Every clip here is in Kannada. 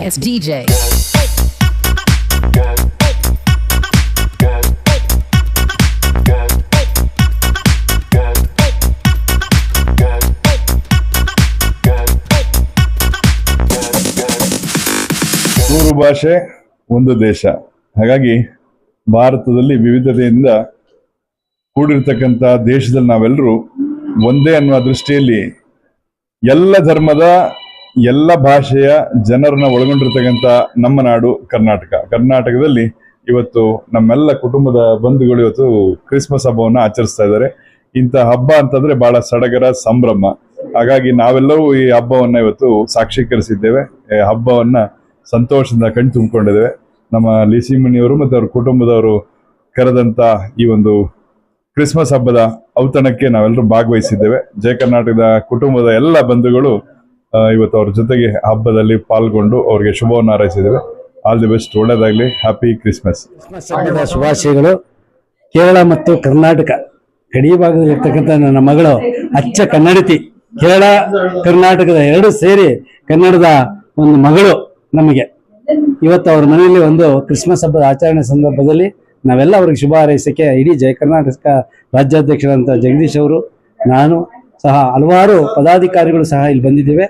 as DJ. ಮೂರು ಭಾಷೆ ಒಂದು ದೇಶ. ಹಾಗಾಗಿ ಭಾರತದಲ್ಲಿ ವಿವಿಧತೆಯಿಂದ ಕೂಡಿರ್ತಕ್ಕಂಥ ದೇಶದಲ್ಲಿ ನಾವೆಲ್ಲರೂ ಒಂದೇ ಅನ್ನುವ ದೃಷ್ಟಿಯಲ್ಲಿ ಎಲ್ಲ ಧರ್ಮದ ಎಲ್ಲ ಭಾಷೆಯ ಜನರನ್ನ ಒಳಗೊಂಡಿರ್ತಕ್ಕಂಥ ನಮ್ಮ ನಾಡು ಕರ್ನಾಟಕ. ಕರ್ನಾಟಕದಲ್ಲಿ ಇವತ್ತು ನಮ್ಮೆಲ್ಲ ಕುಟುಂಬದ ಬಂಧುಗಳು ಇವತ್ತು ಕ್ರಿಸ್ಮಸ್ ಹಬ್ಬವನ್ನ ಆಚರಿಸ್ತಾ ಇದ್ದಾರೆ. ಇಂಥ ಹಬ್ಬ ಅಂತಂದ್ರೆ ಬಹಳ ಸಡಗರ ಸಂಭ್ರಮ. ಹಾಗಾಗಿ ನಾವೆಲ್ಲರೂ ಈ ಹಬ್ಬವನ್ನ ಇವತ್ತು ಸಾಕ್ಷೀಕರಿಸಿದ್ದೇವೆ. ಹಬ್ಬವನ್ನ ಸಂತೋಷದಿಂದ ಕಣ್ ತುಂಬಿಕೊಂಡಿದ್ದೇವೆ. ನಮ್ಮ ಲಿಸಿಮಣಿಯವರು ಮತ್ತು ಅವ್ರ ಕುಟುಂಬದವರು ಕರೆದಂತ ಈ ಒಂದು ಕ್ರಿಸ್ಮಸ್ ಹಬ್ಬದ ಔತಣಕ್ಕೆ ನಾವೆಲ್ಲರೂ ಭಾಗವಹಿಸಿದ್ದೇವೆ. ಜಯ ಕರ್ನಾಟಕದ ಕುಟುಂಬದ ಎಲ್ಲ ಬಂಧುಗಳು ಇವತ್ತು ಅವ್ರ ಜೊತೆಗೆ ಹಬ್ಬದಲ್ಲಿ ಪಾಲ್ಗೊಂಡು ಅವ್ರಿಗೆ ಶುಭವನ್ನು ಹಾರೈಸಿದ್ದೇವೆ ಆಲ್ ದಿ ಬೆಸ್ಟ್ ಒಳ್ಳೇದಾಗ್ಲಿ. ಹ್ಯಾಪಿ ಕ್ರಿಸ್ಮಸ್ ಶುಭಾಶಯಗಳು. ಕೇರಳ ಮತ್ತು ಕರ್ನಾಟಕ, ಗಡಿ ಭಾಗದಲ್ಲಿ ಇರ್ತಕ್ಕಂಥ ನನ್ನ ಮಗಳು, ಅಚ್ಚ ಕನ್ನಡತಿ, ಕೇರಳ, ಕರ್ನಾಟಕದ ಎರಡು ಸೇರಿ ಕನ್ನಡದ ಒಂದು ಮಗಳು ನಮಗೆ. ಇವತ್ತು ಅವ್ರ ಮನೆಯಲ್ಲಿ ಒಂದು ಕ್ರಿಸ್ಮಸ್ ಹಬ್ಬದ ಆಚರಣೆ ಸಂದರ್ಭದಲ್ಲಿ ನಾವೆಲ್ಲ ಅವ್ರಿಗೆ ಶುಭ ಹಾರೈಸಕ್ಕೆ ಇಡೀ ಜಯ ಕರ್ನಾಟಕ ರಾಜ್ಯಾಧ್ಯಕ್ಷರಂತ ಜಗದೀಶ್ ಅವರು, ನಾನು ಸಹ ಹಲವಾರು ಪದಾಧಿಕಾರಿಗಳು ಸಹ ಇಲ್ಲಿ ಬಂದಿದ್ದೇವೆ.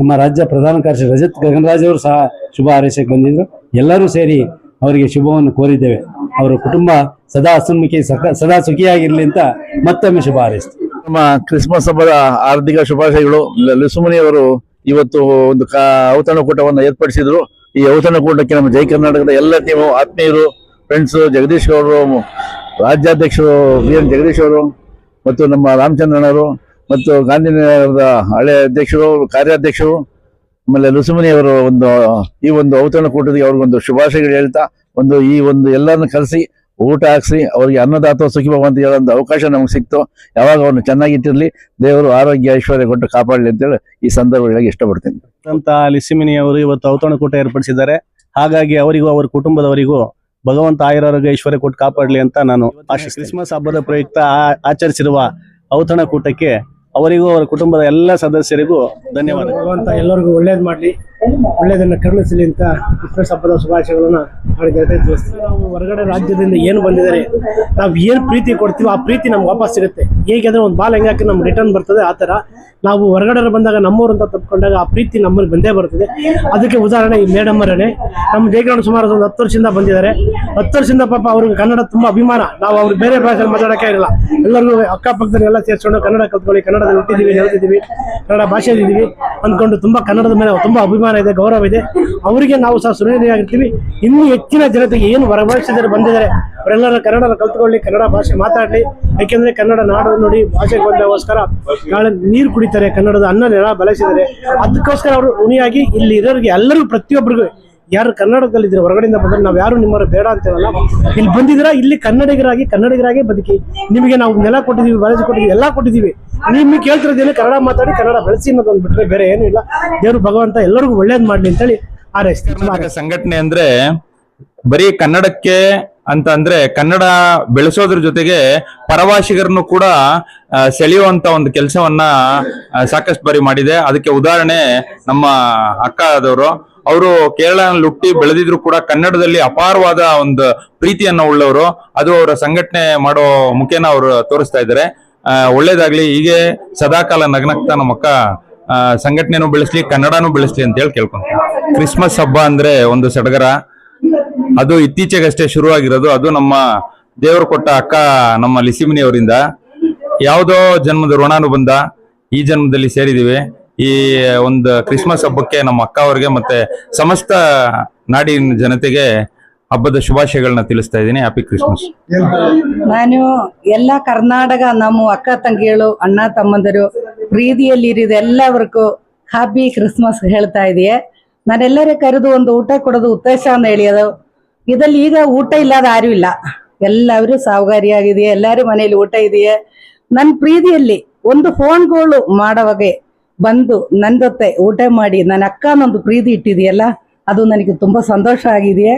ನಮ್ಮ ರಾಜ್ಯ ಪ್ರಧಾನ ಕಾರ್ಯದರ್ಶಿ ರಜತ್ ಗಗನರಾಜ್ ಅವರು ಸಹ ಶುಭ ಹಾರೈಸಕ್ಕೆ ಬಂದಿದ್ರು. ಎಲ್ಲರೂ ಸೇರಿ ಅವರಿಗೆ ಶುಭವನ್ನು ಕೋರಿದ್ದೇವೆ. ಅವರ ಕುಟುಂಬ ಸದಾ ಹಸನ್ಮುಖಿ ಸದಾ ಸುಖಿಯಾಗಿರಲಿ ಅಂತ ಮತ್ತೊಮ್ಮೆ ಶುಭ ಹಾರೈಸ್ತೀವಿ. ನಮ್ಮ ಕ್ರಿಸ್ಮಸ್ ಹಬ್ಬದ ಹಾರ್ದಿಕ ಶುಭಾಶಯಗಳು. ಲಿಸುಮನಿ ಲಸುಮನಿ ಅವರು ಇವತ್ತು ಒಂದು ಕಾ, ಔತಣಕೂಟವನ್ನು ಏರ್ಪಡಿಸಿದ್ರು. ಈ ಔತಣಕೂಟಕ್ಕೆ ನಮ್ಮ ಜೈ ಕರ್ನಾಟಕದ ಎಲ್ಲ ಟೀಮು ಆತ್ಮೀಯರು ಫ್ರೆಂಡ್ಸ್ ಜಗದೀಶ್ ಅವರು ರಾಜ್ಯಾಧ್ಯಕ್ಷರು ಬಿ ಎನ್ ಜಗದೀಶ್ ಅವರು ಮತ್ತು ನಮ್ಮ ರಾಮಚಂದ್ರನವರು ಮತ್ತು ಗಾಂಧಿನಗರದ ಹಳೆ ಅಧ್ಯಕ್ಷರು, ಕಾರ್ಯಾಧ್ಯಕ್ಷರು, ಆಮೇಲೆ ಲುಸುಮನಿ ಅವರು ಒಂದು, ಈ ಒಂದು ಔತಣಕೂಟಕ್ಕೆ ಅವ್ರಿಗೊಂದು ಶುಭಾಶಯಗಳು ಹೇಳ್ತಾ, ಒಂದು ಈ ಒಂದು ಎಲ್ಲರನ್ನು ಕರೆಸಿ, ಊಟ ಹಾಕ್ಸಿ, ಅವ್ರಿಗೆ ಅನ್ನದಾತ ಸುಖಿಭವ ಅಂತ ಹೇಳೋ ಅವಕಾಶ ನಮ್ಗೆ ಸಿಕ್ತು. ಯಾವಾಗ ಅವ್ರನ್ನ ಚೆನ್ನಾಗಿಟ್ಟಿರಲಿ ದೇವರು ಆರೋಗ್ಯ, ಐಶ್ವರ್ಯ ಕೊಟ್ಟು ಕಾಪಾಡಲಿ ಅಂತೇಳಿ ಈ ಸಂದರ್ಭಗಳಿಗೆ ಇಷ್ಟಪಡ್ತೀನಿ. ಅಂತ ಲಿಸಿಮಿನಿ ಅವರು ಇವತ್ತು ಔತಣಕೂಟ ಏರ್ಪಡಿಸಿದ್ದಾರೆ. ಹಾಗಾಗಿ ಅವರಿಗೂ, ಅವರ ಕುಟುಂಬದವರಿಗೂ ಭಗವಂತ ಆಯುರಾರೋಗ್ಯ, ಐಶ್ವರ್ಯ ಕೊಟ್ಟು ಕಾಪಾಡಲಿ ಅಂತ ನಾನು. ಕ್ರಿಸ್ಮಸ್ ಹಬ್ಬದ ಪ್ರಯುಕ್ತ ಆಚರಿಸಿರುವ ಔತಣಕೂಟಕ್ಕೆ ಅವರಿಗೂ, ಅವರ ಕುಟುಂಬದ ಎಲ್ಲ ಸದಸ್ಯರಿಗೂ ಧನ್ಯವಾದಗಳು. ಭಗವಂತ ಎಲ್ಲರಿಗೂ ಒಳ್ಳೇದು ಮಾಡಲಿ. ಒಳ್ಳೇದನ್ನು ಕರುಣಿಸಲಿ ಅಂತ ಕ್ರಿಸ್ಮಸ್ ಹಬ್ಬದ ಶುಭಾಶಯಗಳನ್ನು ನಾವು ಹೊರಗಡೆ ರಾಜ್ಯದಿಂದ ಏನು ಬಂದಿದ್ದಾರೆ, ನಾವು ಏನು ಪ್ರೀತಿ ಕೊಡ್ತೀವೋ ಆ ಪ್ರೀತಿ ನಮ್ಗೆ ವಾಪಸ್ ಸಿಗುತ್ತೆ. ಹೇಗೆ ಅಂದ್ರೆ ಒಂದು ಬಾಲ್ ಹೆಂಗೆ ಹಾಕಿ ನಮ್ಗೆ ರಿಟರ್ನ್ ಬರ್ತದೆ, ಆ ಥರ ನಾವು ಹೊರಗಡೆ ಬಂದಾಗ ನಮ್ಮೂರು ಅಂತ ತಪ್ಪಿಕೊಂಡಾಗ ಆ ಪ್ರೀತಿ ನಮ್ಮಲ್ಲಿ ಬಂದೇ ಬರ್ತದೆ. ಅದಕ್ಕೆ ಉದಾಹರಣೆ ಈ ಮೇಡಮ್ಮರೇ ನಮ್ಮ ಜಯಕರಣ ಸುಮಾರು ಒಂದು ಹತ್ತು ವರ್ಷದಿಂದ ಬಂದಿದ್ದಾರೆ. ಹತ್ತು ವರ್ಷದಿಂದ ಪಾಪ ಅವ್ರಿಗೆ ಕನ್ನಡ ತುಂಬಾ ಅಭಿಮಾನ. ನಾವು ಅವ್ರಿಗೆ ಬೇರೆ ಭಾಷೆಯಲ್ಲಿ ಮಾತಾಡೋಕೆ ಇರಲ್ಲ ಎಲ್ಲರಿಗೂ ಅಕ್ಕಪಕ್ಕದಲ್ಲಿ ಎಲ್ಲ ಸೇರಿಸ್ಕೊಂಡು ಕನ್ನಡ ಕಲ್ತ್ಕೊಳ್ಳಿ. ಕನ್ನಡದಲ್ಲಿ ಹುಟ್ಟಿದ್ದೀವಿ ಹೇಳ್ತಿದ್ದೀವಿ ಕನ್ನಡ ಭಾಷೆಯಲ್ಲಿದ್ದೀವಿ ಅಂದ್ಕೊಂಡು ತುಂಬ ಕನ್ನಡದ ಮೇಲೆ ತುಂಬ ಅಭಿಮಾನ ಇದೆ, ಗೌರವ ಇದೆ. ಅವರಿಗೆ ನಾವು ಸಹ ಸುರಕ್ಷಿತವಾಗಿರ್ತೀವಿ ಇನ್ನೂ ಹೆಚ್ಚಿನ ಜನತೆಗೆ ಏನು ಹೊರಭಾಷೆದಲ್ಲಿ ಬಂದಿದ್ದಾರೆ ಅವರೆಲ್ಲರ ಕನ್ನಡ ಕಲ್ತ್ಕೊಳ್ಳಿ, ಕನ್ನಡ ಭಾಷೆ ಮಾತಾಡಲಿ. ಯಾಕೆಂದ್ರೆ ಕನ್ನಡ ನಾಡು ನೋಡಿ ಭಾಷೆ ಬಂದಗೋಸ್ಕರ ನಾಳೆ ನೀರು ಕುಡಿತಾರೆ, ಕನ್ನಡದ ಅನ್ನ ನೆಲ ಬಳಸಿದ್ದಾರೆ ಅದಕ್ಕೋಸ್ಕರ ಅವರು ಋಣಿಯಾಗಿ ಇಲ್ಲಿ ಇರೋರಿಗೆ ಎಲ್ಲರೂ ಪ್ರತಿಯೊಬ್ಬರಿಗೂ ಯಾರು ಕನ್ನಡದಲ್ಲಿದ್ರೆ ಹೊರಗಡೆಯಿಂದ ಬಂದ್ರೆ ನಾವು ಯಾರು ನಿಮ್ಮವರು ಬೇಡ ಅಂತೇವಲ್ಲ ಇಲ್ಲಿ ಬಂದಿದ್ದೀರಾ, ಇಲ್ಲಿ ಕನ್ನಡಿಗರಾಗಿ ಕನ್ನಡಿಗರಾಗಿ ಬದುಕಿ. ನಿಮಗೆ ನಾವು ನೆಲ ಕೊಟ್ಟಿದ್ದೀವಿ ಬಳಸಿ ಕೊಟ್ಟಿದ್ದೀವಿ, ಎಲ್ಲ ಕೊಟ್ಟಿದ್ದೀವಿ. ನಿಮಗೆ ಕೇಳ್ತಿರೋದೇನು ಕನ್ನಡ ಮಾತಾಡಿ, ಕನ್ನಡ ಬೆಳೆಸಿ ಅನ್ನೋದೊಂದು ಬಿಟ್ಟರೆ ಬೇರೆ ಏನೂ ಇಲ್ಲ. ದೇವರು ಭಗವಂತ ಎಲ್ಲರಿಗೂ ಒಳ್ಳೇದು ಮಾಡಲಿ ಅಂತೇಳಿ ಆರೈಸ್ತೀವಿ. ಸಂಘಟನೆ ಅಂದ್ರೆ ಬರೀ ಕನ್ನಡಕ್ಕೆ ಅಂತ ಅಂದ್ರೆ ಕನ್ನಡ ಬೆಳೆಸೋದ್ರ ಜೊತೆಗೆ ಪರಭಾಷಿಗರನ್ನು ಕೂಡ ಸೆಳೆಯುವಂತ ಒಂದು ಕೆಲಸವನ್ನ ಸಾಕಷ್ಟು ಬಾರಿ ಮಾಡಿದೆ. ಅದಕ್ಕೆ ಉದಾಹರಣೆ ನಮ್ಮ ಅಕ್ಕ ಆದವರು ಅವರು ಕೇರಳ ಲುಟ್ಟಿ ಬೆಳೆದಿದ್ರು ಕೂಡ ಕನ್ನಡದಲ್ಲಿ ಅಪಾರವಾದ ಒಂದು ಪ್ರೀತಿಯನ್ನ ಉಳ್ಳವರು. ಅದು ಅವರ ಸಂಘಟನೆ ಮಾಡೋ ಮುಖೇನ ಅವರು ತೋರಿಸ್ತಾ ಇದ್ದಾರೆ. ಒಳ್ಳೇದಾಗ್ಲಿ. ಹೀಗೆ ಸದಾಕಾಲ ನಗ್ನಗ್ತಾ ನಮ್ಮ ಅಕ್ಕ ಸಂಘಟನೆನೂ ಬೆಳೆಸ್ಲಿ, ಕನ್ನಡನೂ ಬೆಳೆಸ್ಲಿ ಅಂತ ಹೇಳಿ ಕೇಳ್ಕೊಂತ ಕ್ರಿಸ್ಮಸ್ ಹಬ್ಬ ಅಂದ್ರೆ ಒಂದು ಸಡಗರ. ಅದು ಇತ್ತೀಚೆಗಷ್ಟೇ ಶುರುವಾಗಿರೋದು. ಅದು ನಮ್ಮ ದೇವರು ಕೊಟ್ಟ ಅಕ್ಕ ನಮ್ಮ ಲಿಸಿಮಿನಿ ಅವರಿಂದ ಯಾವುದೋ ಜನ್ಮದ ಋಣಾನು ಬಂದ ಈ ಜನ್ಮದಲ್ಲಿ ಸೇರಿದೀವಿ. ಈ ಒಂದು ಕ್ರಿಸ್ಮಸ್ ಹಬ್ಬಕ್ಕೆ ನಮ್ಮ ಅಕ್ಕ ಅವರಿಗೆ ಮತ್ತೆ ಸಮಸ್ತ ನಾಡಿನ ಜನತೆಗೆ ಹಬ್ಬದ ಶುಭಾಶಯಗಳನ್ನ ತಿಳಿಸ್ತಾ ಇದ್ದೀನಿ. ಹ್ಯಾಪಿ ಕ್ರಿಸ್ಮಸ್ ನಾನು ಎಲ್ಲ ಕರ್ನಾಟಕ ನಮ್ಮ ಅಕ್ಕ ತಂಗಿಗಳು ಅಣ್ಣ ತಮ್ಮಂದರು ಪ್ರೀತಿಯಲ್ಲಿರಿದ ಎಲ್ಲವರಿಗೂ ಹ್ಯಾಪಿ ಕ್ರಿಸ್ಮಸ್ ಹೇಳ್ತಾ ಇದೆಯೇ. ನಾನೆಲ್ಲರೇ ಕರೆದು ಒಂದು ಊಟ ಕೊಡೋದು ಉದ್ದೇಶ ಅಂತ ಹೇಳಿಯೋದು. ಇದಲ್ಲಿ ಈಗ ಊಟ ಇಲ್ಲದ ಯಾರು ಇಲ್ಲ. ಎಲ್ಲರೂ ಸಾವುಗಾರಿಯಾಗಿದೆ ಎಲ್ಲರೂ ಮನೆಯಲ್ಲಿ ಊಟ ಇದೆಯೇ. ನನ್ನ ಪ್ರೀತಿಯಲ್ಲಿ ಒಂದು ಫೋನ್ಗಳು ಮಾಡೋವಾಗೆ ಬಂದು ನನ್ನ ಜೊತೆ ಊಟ ಮಾಡಿ ನನ್ನ ಅಕ್ಕನೊಂದು ಪ್ರೀತಿ ಇಟ್ಟಿದೆಯಲ್ಲ, ಅದು ನನಗೆ ತುಂಬ ಸಂತೋಷ ಆಗಿದೆಯೇ.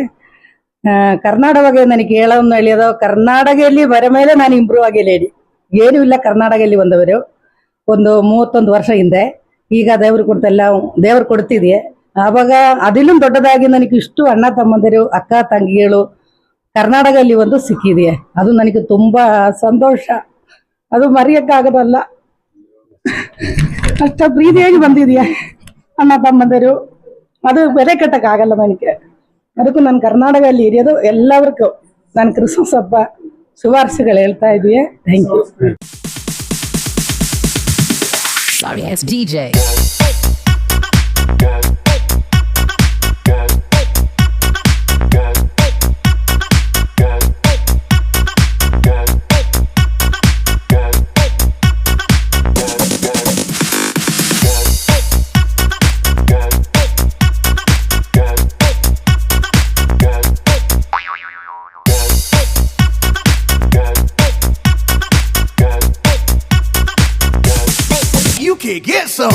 ಕರ್ನಾಟಕ ನನಗೆ ಹೇಳೋದು ಹೇಳಿಯೋದು ಕರ್ನಾಟಕದಲ್ಲಿ ಬರ ಮೇಲೆ ನಾನು ಇಂಪ್ರೂವ್ ಆಗಿಲ್ಲ ಹೇಳಿ. ಏನೂ ಇಲ್ಲ ಕರ್ನಾಟಕದಲ್ಲಿ ಬಂದವರು. ಒಂದು ಮೂವತ್ತೊಂದು ವರ್ಷ ಹಿಂದೆ. ಈಗ ದೇವ್ರು ಕೊಡ್ತೆಲ್ಲ, ದೇವ್ರು ಕೊಡ್ತಿದೆಯೇ. ಆವಾಗ ಅದಿಲ್ಲೂ ದೊಡ್ಡದಾಗಿ ನನಗೆ ಇಷ್ಟು ಅಣ್ಣ ತಮ್ಮಂದಿರು, ಅಕ್ಕ ತಂಗಿಗಳು ಕರ್ನಾಟಕದಲ್ಲಿ ಒಂದು ಸಿಕ್ಕಿದೆ. ಅದು ನನಗೆ ತುಂಬಾ ಸಂತೋಷ. ಅದು ಮರೆಯಕ್ಕಾಗದಲ್ಲ. ಅಷ್ಟ ಪ್ರೀತಿಯಾಗಿ ಬಂದಿದೆಯಾ ಅಣ್ಣ ತಮ್ಮಂದಿರು? ಅದು ಬೆಲೆ ಕಟ್ಟಕ್ಕಾಗಲ್ಲ ನನಗೆ. ಅದಕ್ಕೂ ನಾನು ಕರ್ನಾಟಕದಲ್ಲಿ ಇರೋದು ಎಲ್ಲರಿಗೂ. ನಾನು ಕ್ರಿಸ್ಮಸ್ ಹಬ್ಬ ಶುಭಾರ್ಸೆಗಳು ಹೇಳ್ತಾ ಇದೀಯ ಥ್ಯಾಂಕ್ ಯು get some.